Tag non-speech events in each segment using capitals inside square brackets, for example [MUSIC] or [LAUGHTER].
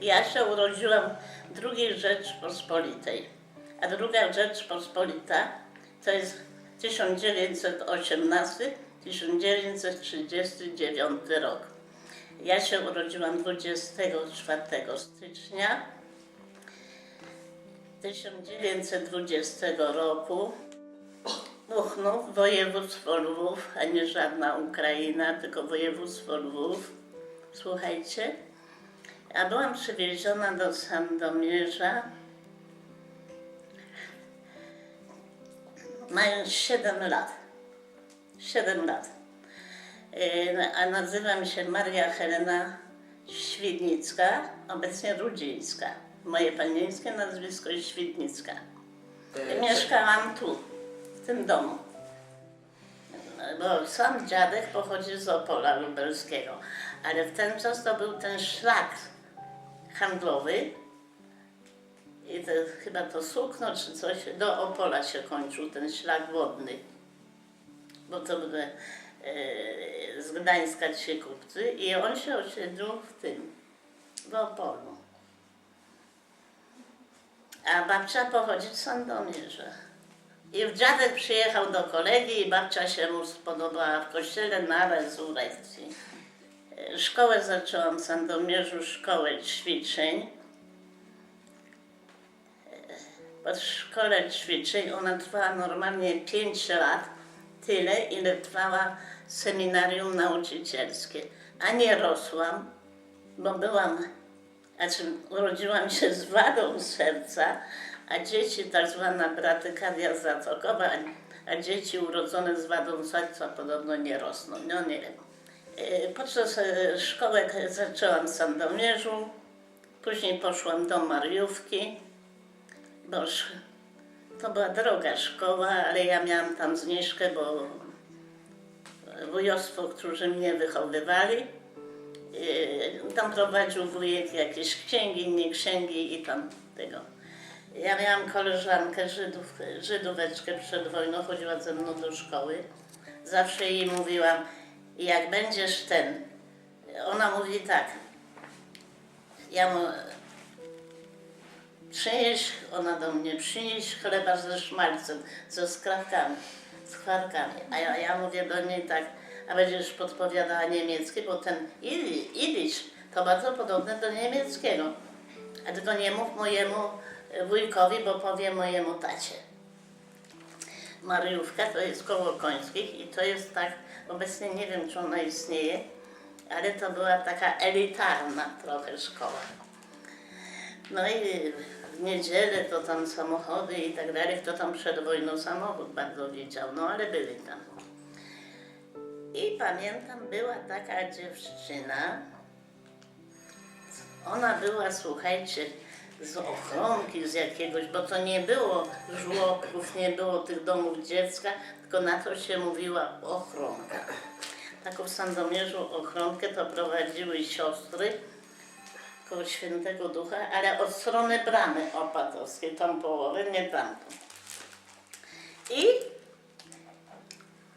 Ja się urodziłam w drugiej Rzeczpospolitej, a druga Rzeczpospolita to jest 1918-1939 rok. Ja się urodziłam 24 stycznia 1920 roku. Buchnów, województwo Lwów, a nie żadna Ukraina, tylko województwo Lwów. Słuchajcie, a byłam przywieziona do Sandomierza mając 7 lat. 7 lat. Yy, A nazywam się Maria Helena Świdnicka, obecnie Rudzińska. Moje panieńskie nazwisko jest Świdnicka. E, Mieszkałam tu, w tym domu. Bo sam dziadek pochodzi z Opola lubelskiego, ale w ten czas to był ten szlak handlowy i to, chyba to sukno czy coś, do Opola się kończył ten szlak wodny. Bo to były e, z Gdańska ci kupcy i on się osiedlił w tym, w Opolu. A babcia pochodzi z Sandomierza. I dziadek przyjechał do kolegi i babcia się mu spodobała w kościele na rezurekcji. Szkołę zaczęłam w Sandomierzu, szkołę ćwiczeń. Po szkole ćwiczeń ona trwała normalnie 5 lat, tyle ile trwała seminarium nauczycielskie. A nie rosłam, bo byłam, znaczy urodziłam się z wadą serca, a dzieci, tak zwana bratykaria zatokowa, a dzieci urodzone z wadą serca podobno nie rosną. No nie wiem. E, Podczas e, szkołek zaczęłam w Sandomierzu, później poszłam do Mariówki, bo to była droga szkoła, ale ja miałam tam zniżkę, bo wujostwo, którzy mnie wychowywali, Yy, tam prowadził wujek jakieś księgi, nie księgi i tam tego. Ja miałam koleżankę Żydów, Żydóweczkę przed wojną, chodziła ze mną do szkoły. Zawsze jej mówiłam, jak będziesz ten, ona mówi tak, ja mu, przynieś, ona do mnie, przynieś chleba ze szmalcem, ze skrawkami, z kwarkami. A ja, ja mówię do niej tak, a będziesz podpowiadała niemiecki, bo ten idisz to bardzo podobne do niemieckiego. A tylko nie mów mojemu wujkowi, bo powie mojemu tacie. Mariówka to jest koło Końskich i to jest tak, obecnie nie wiem czy ona istnieje, ale to była taka elitarna trochę szkoła. No i w niedzielę to tam samochody i tak dalej, kto tam przed wojną samochód bardzo widział, no ale byli tam. I pamiętam, była taka dziewczyna, ona była, słuchajcie, z ochronki z jakiegoś, bo to nie było żłobków, nie było tych domów dziecka, tylko na to się mówiła ochronka. Taką w Sandomierzu ochronkę to prowadziły siostry koło Świętego Ducha, ale od strony bramy opatowskiej, tą połowę, nie tamtą. I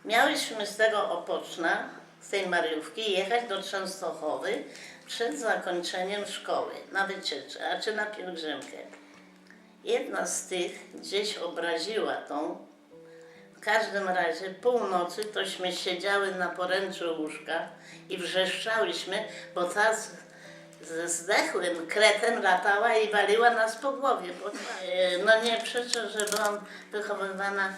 miałyśmy z tego Opoczna, z tej Mariówki, jechać do Częstochowy przed zakończeniem szkoły, na wycieczkę, a czy na pielgrzymkę. Jedna z tych gdzieś obraziła tą. W każdym razie północy tośmy siedziały na poręczu łóżka i wrzeszczałyśmy, bo ta z, ze zdechłym kretem latała i waliła nas po głowie. Bo, e, no nie przeczę, że byłam wychowywana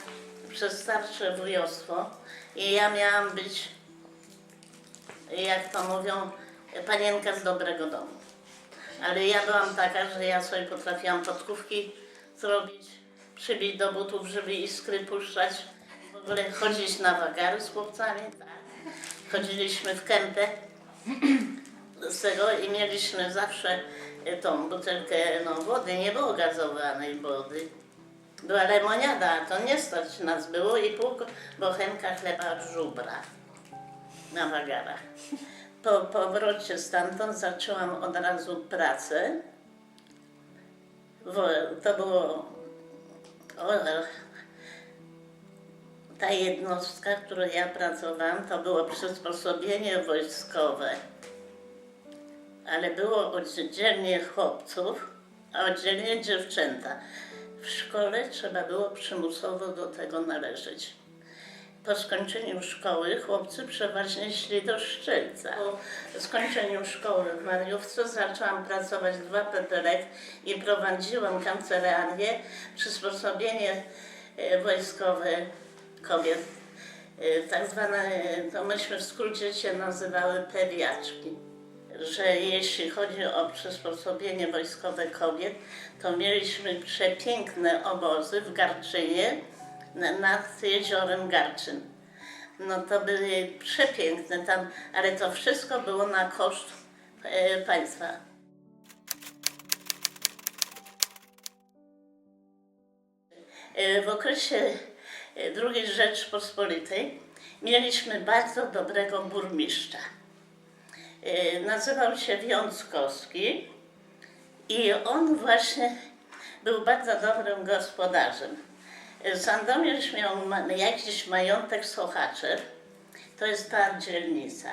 przez starsze wujostwo i ja miałam być, jak to mówią, panienka z dobrego domu. Ale ja byłam taka, że ja sobie potrafiłam podkówki zrobić, przybić do butów, żeby iskry puszczać, w ogóle chodzić na wagary z chłopcami. Tak. Chodziliśmy w kępę z tego i mieliśmy zawsze e, tą butelkę no, wody, nie było gazowanej wody. Była lemoniada, a to nie stać nas było i pół bochenka chleba żubra na wagarach. Po powrocie stamtąd zaczęłam od razu pracę. To było o, ta jednostka, w której ja pracowałam, to było przysposobienie wojskowe. ale było oddzielnie chłopców, a oddzielnie dziewczęta. W szkole trzeba było przymusowo do tego należeć. Po skończeniu szkoły chłopcy przeważnie szli do Szczelca. Po skończeniu szkoły w Mariówce zaczęłam pracować w APPRek i prowadziłam kancelarię, przysposobienie e, wojskowe kobiet. E, Tak zwane, to myśmy w skrócie się nazywały pediaczki. Że jeśli chodzi o przysposobienie wojskowe kobiet, to mieliśmy przepiękne obozy w Garczynie nad jeziorem Garczyn. No to były przepiękne tam, ale to wszystko było na koszt e, państwa. E, W okresie e, II Rzeczpospolitej mieliśmy bardzo dobrego burmistrza. Nazywał się Wiąckowski i on właśnie był bardzo dobrym gospodarzem. Sandomierz miał jakiś majątek Sochaczew, to jest ta dzielnica.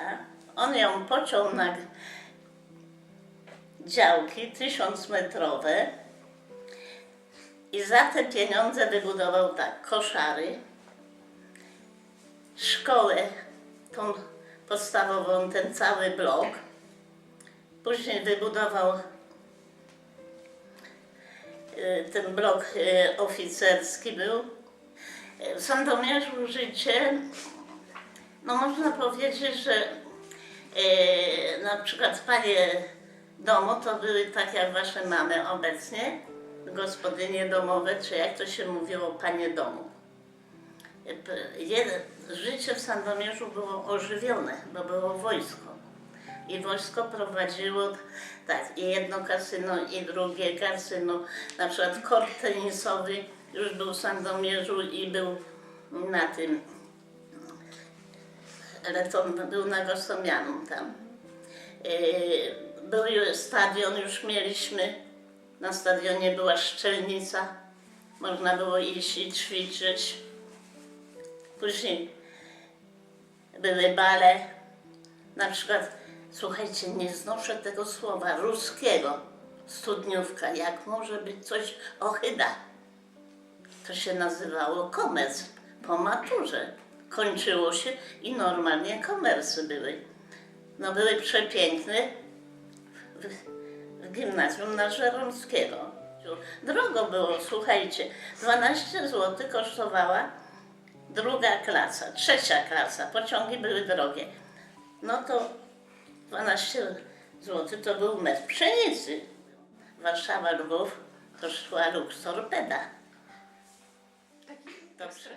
On ją pociął na działki tysiącmetrowe i za te pieniądze wybudował tak, koszary, szkołę, tą podstawową, ten cały blok. Później wybudował ten blok e, oficerski był. W Sandomierzu życie, no można powiedzieć, że na przykład panie domu to były tak jak wasze mamy obecnie, gospodynie domowe, czy jak to się mówiło, panie domu. Życie w Sandomierzu było ożywione, bo było wojsko. I wojsko prowadziło tak, i jedno kasyno, i drugie kasyno. Na przykład kort tenisowy już był w Sandomierzu i był na tym, ale to był na Gostomianum tam. Yy, Był stadion, już mieliśmy. Na stadionie była szczelnica. Można było iść i ćwiczyć. Później były bale. Na przykład, słuchajcie, nie znoszę tego słowa ruskiego. Studniówka, jak może być coś ochyda. To się nazywało komers po maturze. Kończyło się i normalnie komersy były. No były przepiękne w, w gimnazjum na Żeromskiego. Drogo było, słuchajcie, 12 zł kosztowała druga klasa, trzecia klasa, pociągi były drogie. No to 12 zł to był metr pszenicy. Warszawa, Lwów torpeda. Dobrze.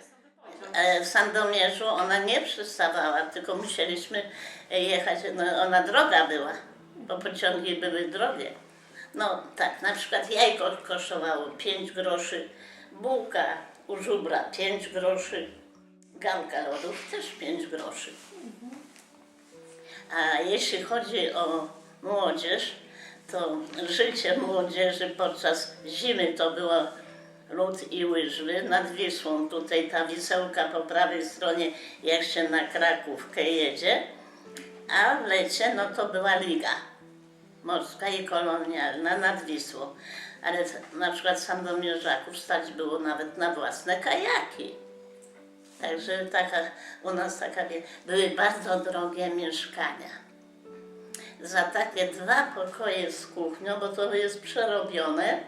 E, W Sandomierzu ona nie przystawała, tylko musieliśmy jechać, no, ona droga była, bo pociągi były drogie. No tak, na przykład jajko kosztowało 5 groszy, bułka u żubra 5 groszy, gałka lodów też 5 groszy. A jeśli chodzi o młodzież, to życie młodzieży podczas zimy to było lód i łyżwy nad Wisłą. Tutaj ta wisełka po prawej stronie, jak się na Krakówkę jedzie, a w lecie no to była liga morska i kolonialna nad Wisłą. Ale na przykład sandomierzaków stać było nawet na własne kajaki. Także taka, u nas taka, były bardzo drogie mieszkania. Za takie dwa pokoje z kuchnią, bo to jest przerobione,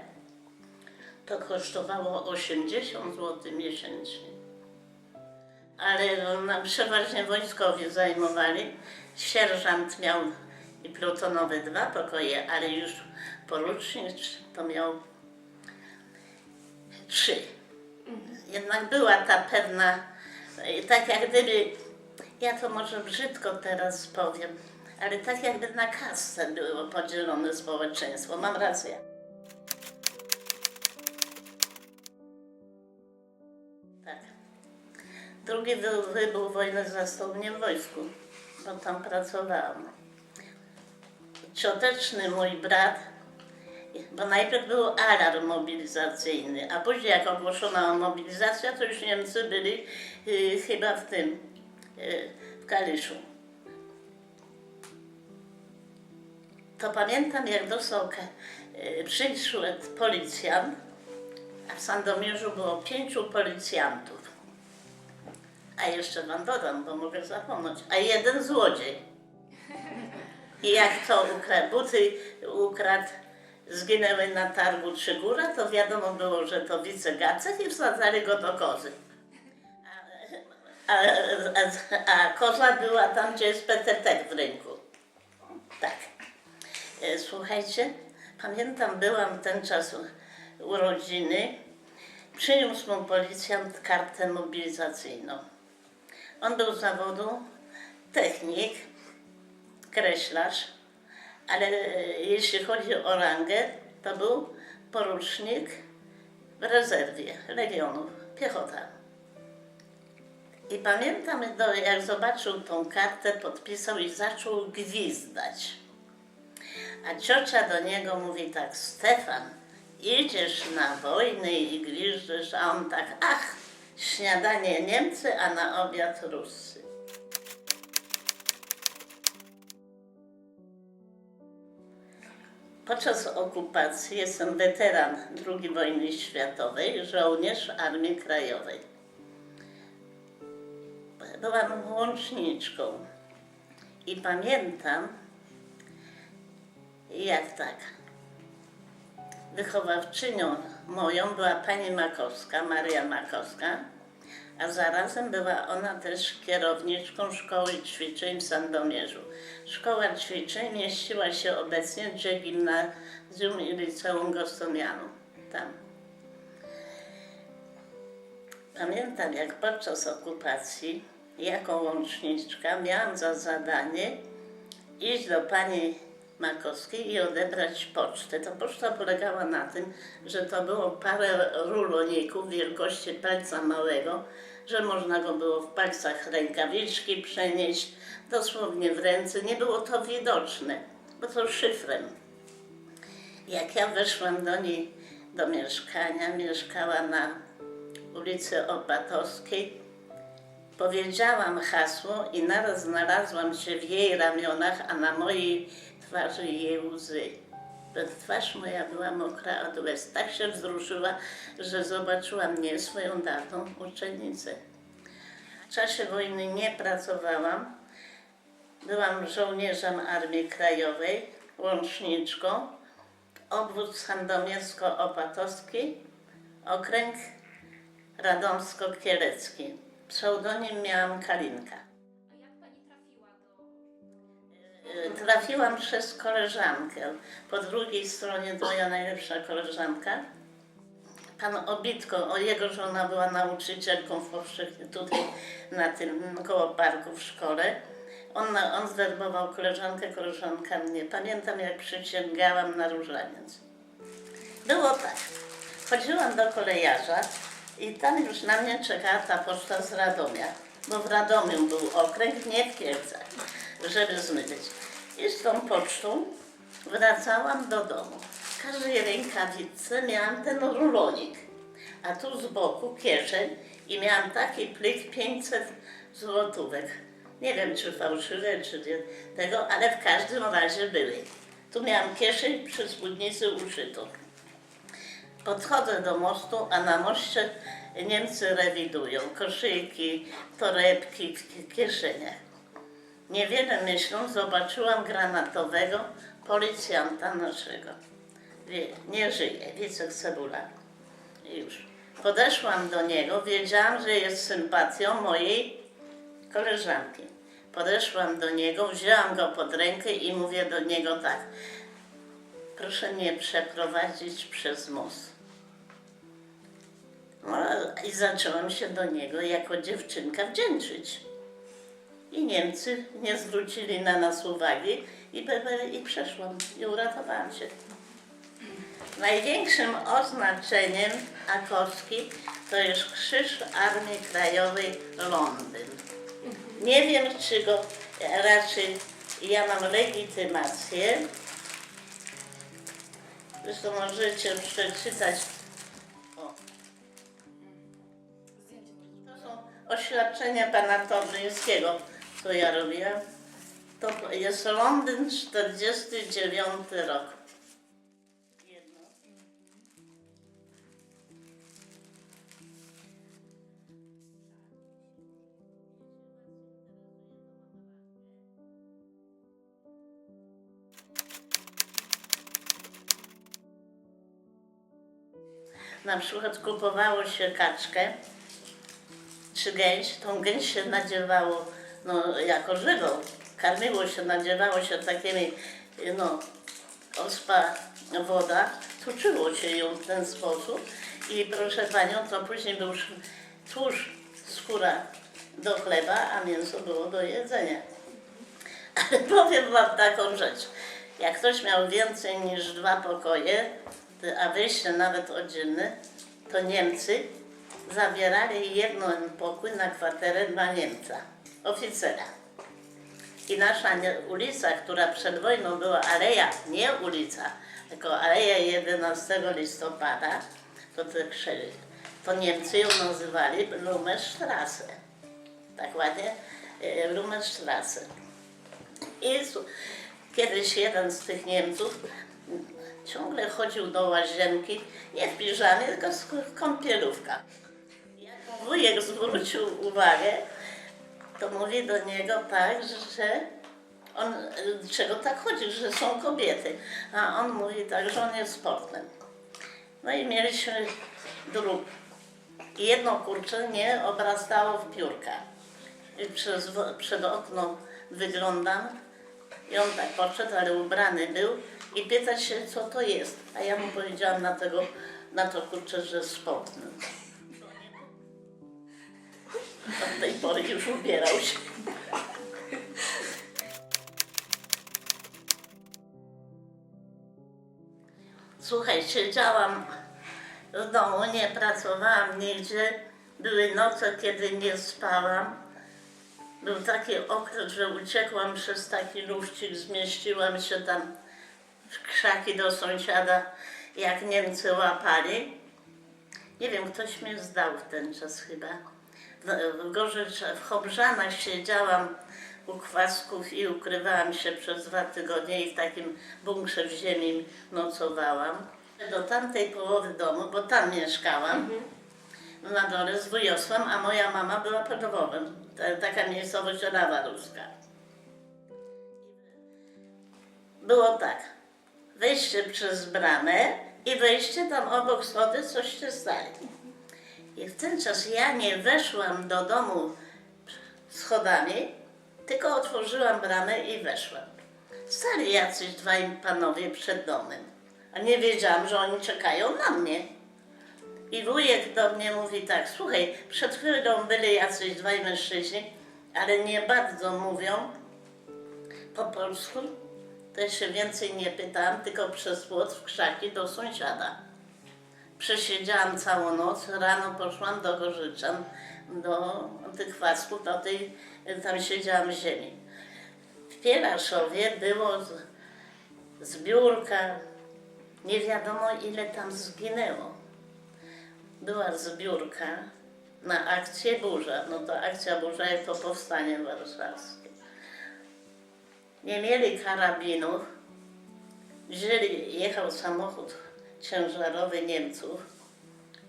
to kosztowało 80 zł miesięcznie. Ale nam przeważnie wojskowi zajmowali. Sierżant miał i plutonowe dwa pokoje, ale już porucznik to miał trzy jednak była ta pewna, tak jak gdyby, ja to może brzydko teraz powiem, ale tak jakby na kastę było podzielone społeczeństwo. Mam rację. Tak. Drugi wybuch wojny zastał mnie w wojsku, bo tam pracowałam. Cioteczny mój brat bo najpierw był alarm mobilizacyjny, a później jak ogłoszono mobilizację, to już Niemcy byli y, chyba w tym, y, w Kaliszu. to pamiętam, jak do Sołka y, przyszedł policjant, a w Sandomierzu było pięciu policjantów. A jeszcze wam dodam, bo mogę zapomnieć, a jeden złodziej. I jak to ukradł, buty ukradł, zginęły na targu Trzygóra, to wiadomo było, że to wicegacek i wsadzali go do kozy. A, a, a koza była tam, gdzie jest PTT w rynku. Tak. E, Słuchajcie, pamiętam, byłam ten czas urodziny. Przyniósł mu policjant kartę mobilizacyjną. On był z zawodu technik, kreślarz, ale e, jeśli chodzi o rangę, to był porucznik w rezerwie Legionów, piechota. I pamiętam, jak zobaczył tą kartę, podpisał i zaczął gwizdać. A ciocia do niego mówi tak, Stefan, idziesz na wojnę i gwizdzysz, a on tak, ach, śniadanie Niemcy, a na obiad Ruscy. Podczas okupacji jestem weteran II wojny światowej, żołnierz Armii Krajowej. Byłam łączniczką i pamiętam, jak tak. Wychowawczynią moją była pani Makowska, Maria Makowska, a zarazem była ona też kierowniczką Szkoły Ćwiczeń w Sandomierzu. Szkoła ćwiczeń mieściła się obecnie gdzie gimnazjum i liceum Gostomianu. Tam. Pamiętam, jak podczas okupacji, jako łączniczka, miałam za zadanie iść do pani Makowskiej i odebrać pocztę. To poczta polegała na tym, że to było parę ruloników wielkości palca małego, że można go było w palcach rękawiczki przenieść, dosłownie w ręce. Nie było to widoczne, bo to szyfrem. Jak ja weszłam do niej do mieszkania, mieszkała na ulicy Opatowskiej, powiedziałam hasło i naraz znalazłam się w jej ramionach, a na mojej twarzy jej łzy. Twarz moja była mokra od łez. Tak się wzruszyła, że zobaczyła mnie, swoją dawną uczennicę. W czasie wojny nie pracowałam. Byłam żołnierzem Armii Krajowej, łączniczką, obwód sandomiersko-opatowski, okręg radomsko-kielecki. Pseudonim miałam Kalinka. Trafiłam przez koleżankę. Po drugiej stronie moja najlepsza koleżanka. Pan Obitko, o jego żona była nauczycielką w powszechnie tutaj na tym mm, koło parku w szkole. On, on zwerbował koleżankę, koleżanka mnie. Pamiętam jak przysięgałam na różaniec. Było tak. Chodziłam do kolejarza i tam już na mnie czekała ta poczta z Radomia, bo w Radomiu był okręg, nie w Kielcach, żeby zmyć. I z tą pocztą wracałam do domu. W każdej rękawicy miałam ten rulonik, a tu z boku kieszeń i miałam taki plik 500 złotówek. Nie wiem, czy fałszywe, czy nie, tego, ale w każdym razie były. Tu miałam kieszeń przy spódnicy uszytą. Podchodzę do mostu, a na moście Niemcy rewidują koszyki, torebki w ki- kieszeniach. Niewiele myśląc, zobaczyłam granatowego policjanta naszego. Wie, nie żyje, Wicek Cebula. Już. Podeszłam do niego, wiedziałam, że jest sympatią mojej koleżanki. Podeszłam do niego, wzięłam go pod rękę i mówię do niego tak. Proszę mnie przeprowadzić przez most. No, I zaczęłam się do niego jako dziewczynka wdzięczyć. I Niemcy nie zwrócili na nas uwagi i, i przeszłam i uratowałam się. Największym oznaczeniem Akowski to jest Krzyż Armii Krajowej Londyn. Nie wiem, czy go raczej ja mam legitymację. Zresztą możecie przeczytać. O. To są oświadczenia pana Tobryńskiego, co ja robiłam. To jest Londyn 49 rok. Na przykład kupowało się kaczkę czy gęś, tą gęś się nadziewało no, jako żywą. Karmiło się, nadziewało się takimi, no, ospa woda, tuczyło się ją w ten sposób i proszę Panią, to później był sz- tłuszcz, skóra do chleba, a mięso było do jedzenia. [LAUGHS] Ale powiem Wam taką rzecz. Jak ktoś miał więcej niż dwa pokoje, a wyjście nawet oddzielne, to Niemcy zabierali jeden pokój na kwaterę dla Niemca, oficera. I nasza ulica, która przed wojną była aleja, nie ulica, tylko aleja 11 listopada, to, to Niemcy ją nazywali Blumenstrasse. Tak ładnie, e, Blumenstrasse. I su- kiedyś jeden z tych Niemców ciągle chodził do łazienki, nie w piżamie, tylko z kąpielówka. Jak wujek zwrócił uwagę, to mówi do niego tak, że on, czego tak chodzi, że są kobiety. A on mówi tak, że on jest sportem. No i mieliśmy drób. Jedno kurcze nie obrastało w piórka. I przez, przed okno wyglądam i on tak podszedł, ale ubrany był i pyta się, co to jest. A ja mu powiedziałam na, tego, na to kurczę, że sportny. Od tej pory już ubierał się. Słuchaj, siedziałam w domu, nie pracowałam nigdzie. Były noce, kiedy nie spałam. Był taki okres, że uciekłam przez taki luścik, zmieściłam się tam w krzaki do sąsiada, jak Niemcy łapali. Nie wiem, ktoś mnie zdał w ten czas chyba. W, Gorzecz, w Chobrzanach siedziałam u kwasków i ukrywałam się przez dwa tygodnie i w takim bunkrze w ziemi nocowałam. Do tamtej połowy domu, bo tam mieszkałam, na dole z wujostwem, a moja mama była pod Lwowem. Ta- Taka miejscowość Rawa Ruska. Było tak, wejście przez bramę i wejście tam obok schody, coście stali. I w ten czas ja nie weszłam do domu schodami, tylko otworzyłam bramę i weszłam. Stali jacyś dwaj panowie przed domem, a nie wiedziałam, że oni czekają na mnie. I wujek do mnie mówi tak, słuchaj, przed chwilą byli jacyś dwaj mężczyźni, ale nie bardzo mówią po polsku. To się więcej nie pytałam, tylko przez płot w krzaki do sąsiada. Przesiedziałam całą noc, rano poszłam do Gorzyczan, do tych kwasków, do tej, tam siedziałam w ziemi. W Pielaszowie było z- nie wiadomo ile tam zginęło. Była zbiórka na akcję Burza, no to akcja Burza jest to powstanie warszawskie. Nie mieli karabinów, wzięli, jechał samochód ciężarowy Niemców,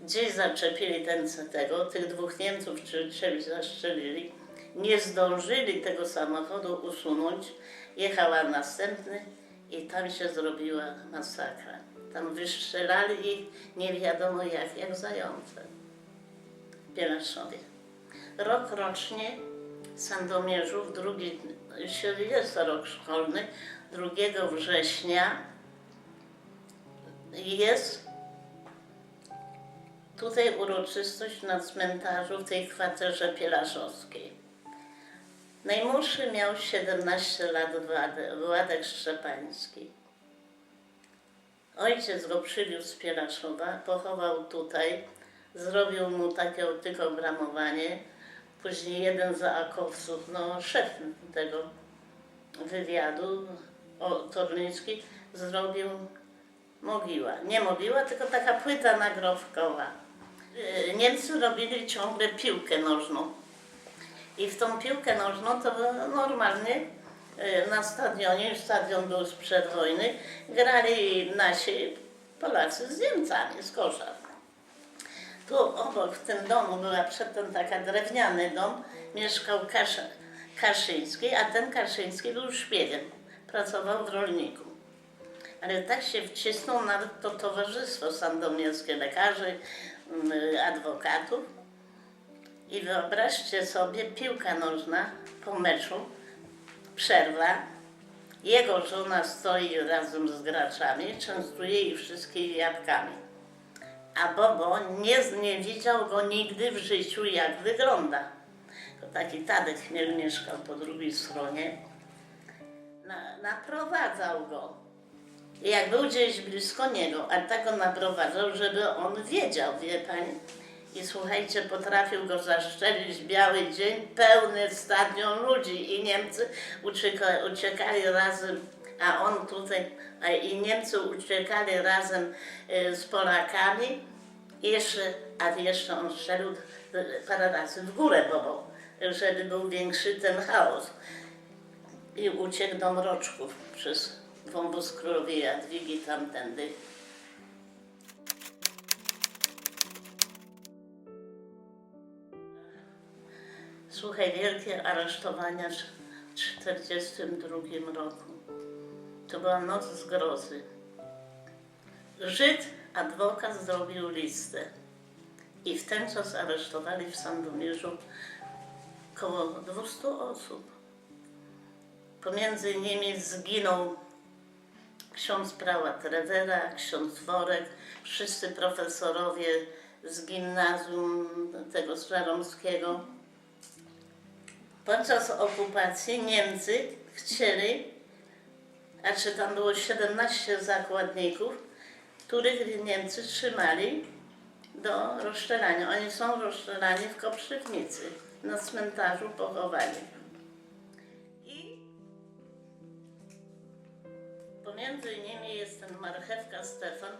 gdzieś zaczepili ten tego, tych dwóch Niemców czy trzech zastrzelili, nie zdążyli tego samochodu usunąć, jechała następny i tam się zrobiła masakra. Tam wystrzelali ich nie wiadomo jak, jak zające w Pielaszowie. Rok rocznie Sandomierzów, drugi, jest rok szkolny, 2 września jest tutaj uroczystość na cmentarzu w tej kwaterze pielaszowskiej. Najmłodszy miał 17 lat Władek, Szczepański. Ojciec go przywiózł z Pielaszowa, pochował tutaj, zrobił mu takie tylko obramowanie. Później jeden z akowców, no szef tego wywiadu, o, Torliński, zrobił mogiła. Nie mogiła, tylko taka płyta nagrobkowa. Yy, Niemcy robili ciągle piłkę nożną. I w tą piłkę nożną to normalnie e, na stadionie, stadion był sprzed wojny, grali nasi Polacy z Niemcami, z koszar. Tu obok w tym domu była przedtem taka drewniany dom, mieszkał Kasz, Kaszyński, a ten Kaszyński był szpiegiem, pracował w rolniku. Ale tak się wcisnął nawet to towarzystwo sandomierskie lekarzy, mm, adwokatów. I wyobraźcie sobie, piłka nożna po meczu, przerwa, jego żona stoi razem z graczami, częstuje ich wszystkich jabłkami. A Bobo nie, nie widział go nigdy w życiu, jak wygląda. To taki Tadek Chmiel mieszkał po drugiej stronie. Na, naprowadzał go. Jak był gdzieś blisko niego, ale tak go naprowadzał, żeby on wiedział, wie pani. I słuchajcie, potrafił go zaszczelić biały dzień, pełny stadion ludzi i Niemcy ucieka, uciekali razem, a on tutaj, a i Niemcy uciekali razem e, z Polakami. Jeszcze, a jeszcze on strzelił e, parę razy w górę, bo, żeby był większy ten chaos. I uciekł do Mroczków przez wąwóz królowej Jadwigi tamtędy. Słuchaj, wielkie aresztowania w 1942 roku. To była noc zgrozy. Żyd, adwokat zrobił listę i w ten czas aresztowali w Sandomierzu około 200 osób. Pomiędzy nimi zginął ksiądz prałat Rewera, ksiądz Worek, wszyscy profesorowie z gimnazjum tego Żaromskiego. Podczas okupacji Niemcy chcieli, a czy tam było 17 zakładników, których Niemcy trzymali do rozstrzelania. Oni są rozstrzelani w Koprzywnicy, na cmentarzu pochowani. Pomiędzy nimi jest ten marchewka Stefan.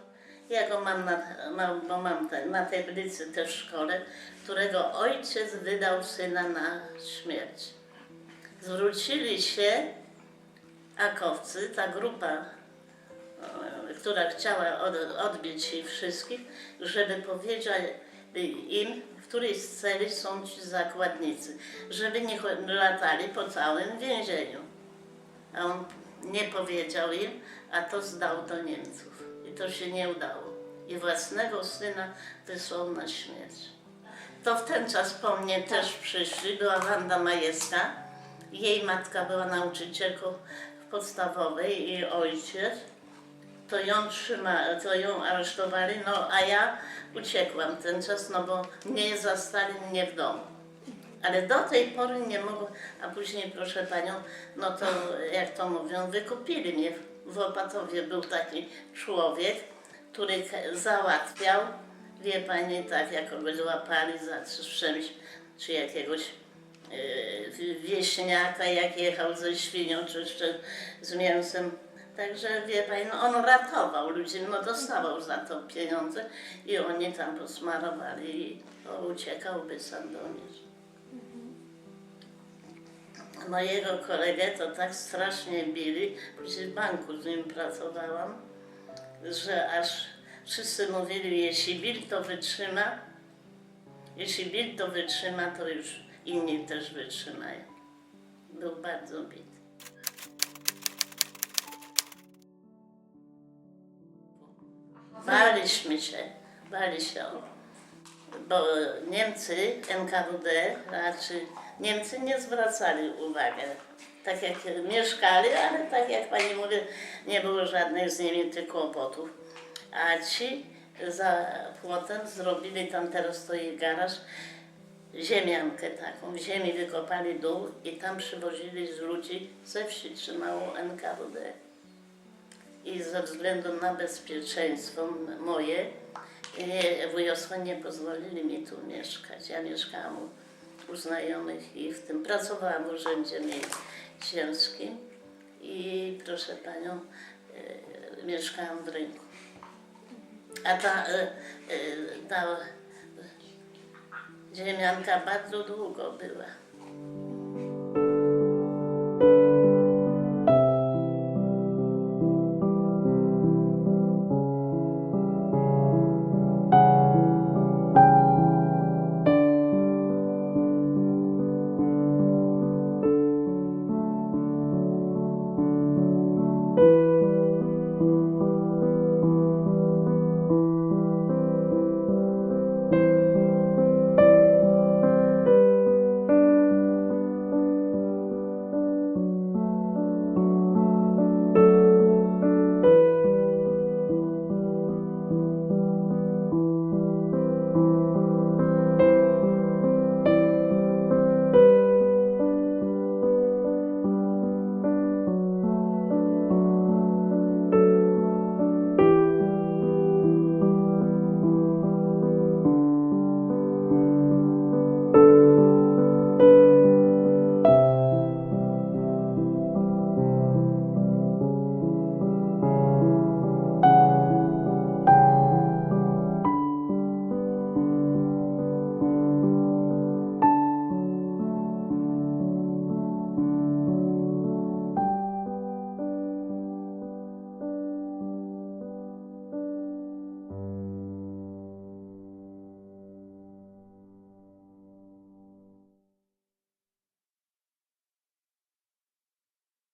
Ja go mam, na, mam, bo mam te, na tablicy też w szkole, którego ojciec wydał syna na śmierć. Zwrócili się akowcy, ta grupa, e, która chciała od, odbić ich wszystkich, żeby powiedział im, w której z celi są ci zakładnicy, żeby nie latali po całym więzieniu. A on nie powiedział im, a to zdał do Niemców. I to się nie udało. I własnego syna wysłał na śmierć. To w ten czas po mnie też przyszli, była Wanda Majewska. Jej matka była nauczycielką podstawowej i ojciec. To ją trzyma, to ją aresztowali, no a ja uciekłam ten czas, no bo mnie zastali mnie w domu. Ale do tej pory nie mogłam, a później proszę panią, no to jak to mówią, wykupili mnie. W Opatowie był taki człowiek, który załatwiał, wie pani, tak jak kogoś łapali za czymś, czy jakiegoś yy, wieśniaka, jak jechał ze świnią, czy jeszcze z mięsem. Także wie pani, no on ratował ludzi, no dostawał za to pieniądze i oni tam posmarowali i uciekałby Sandomierz. Mojego kolegę to tak strasznie bili, w banku z nim pracowałam, że aż wszyscy mówili, jeśli Bill to wytrzyma, jeśli Bill to wytrzyma, to już inni też wytrzymają. Był bardzo bity. Baliśmy się, bali się, bo Niemcy, NKWD, raczej Niemcy nie zwracali uwagi. Tak jak mieszkali, ale tak jak pani mówi, nie było żadnych z nimi tych kłopotów. A ci za płotem zrobili, tam teraz stoi garaż, ziemiankę taką, w ziemi wykopali dół i tam przywozili z ludzi, ze wsi trzymało NKWD i ze względu na bezpieczeństwo moje wujostwo nie pozwolili mi tu mieszkać. Ja mieszkałam u, u znajomych i w tym pracowałam w urzędzie miejskim i proszę panią, e, mieszkałam w rynku. A ta, e, e, ta ziemianka bardzo długo była.